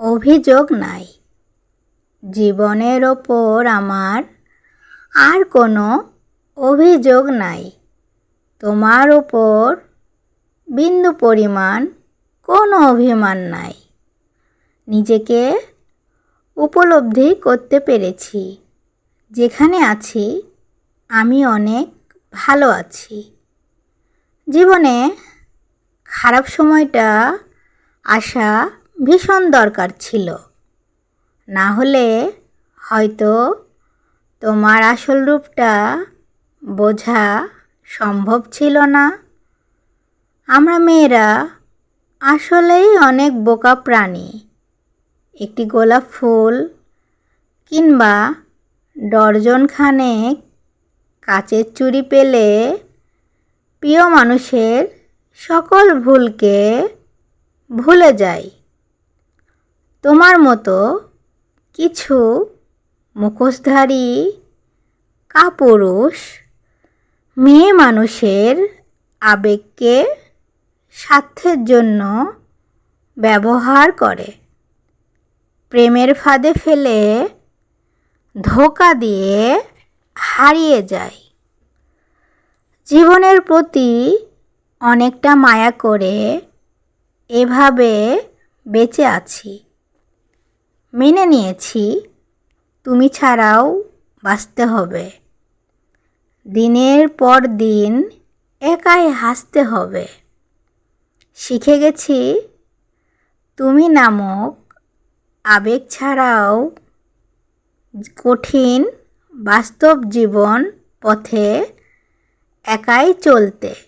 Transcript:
অভিযোগ নাই। জীবনের ওপর আমার আর কোনো অভিযোগ নাই। তোমার ওপর বিন্দু পরিমাণ কোনো অভিমান নাই। নিজেকে উপলব্ধি করতে পেরেছি। যেখানে আছি, আমি অনেক ভালো আছি। জীবনে খারাপ সময়টা আসা ভীষণ দরকার ছিল। না হলে হয়তো তোমার আসল রূপটা বোঝা সম্ভব ছিল না। আমরা মেয়েরা আসলেই অনেক বোকা প্রাণী। একটি গোলাপ ফুল কিংবা ডর্জন খানেক কাচের চুরি পেলে প্রিয় মানুষের সকল ভুলকে ভুলে যাই তোমার মতো কিছু মুখোশধারী, কাপুরুষ, মেয়ে মানুষের আবেগকে স্বার্থের জন্য ব্যবহার করে। প্রেমের ফাঁদে ফেলে ধোকা দিয়ে হারিয়ে যায়। জীবনের প্রতি অনেকটা মায়া করে এভাবে বেঁচে আছি। মেনে নিয়েছি, তুমি ছাড়াও বাঁচতে হবে। দিনের পর দিন একাই হাসতে হবে। শিখে গেছি, তুমি নামক আবেগ ছাড়াও কঠিন বাস্তব জীবন পথে একাই চলতে।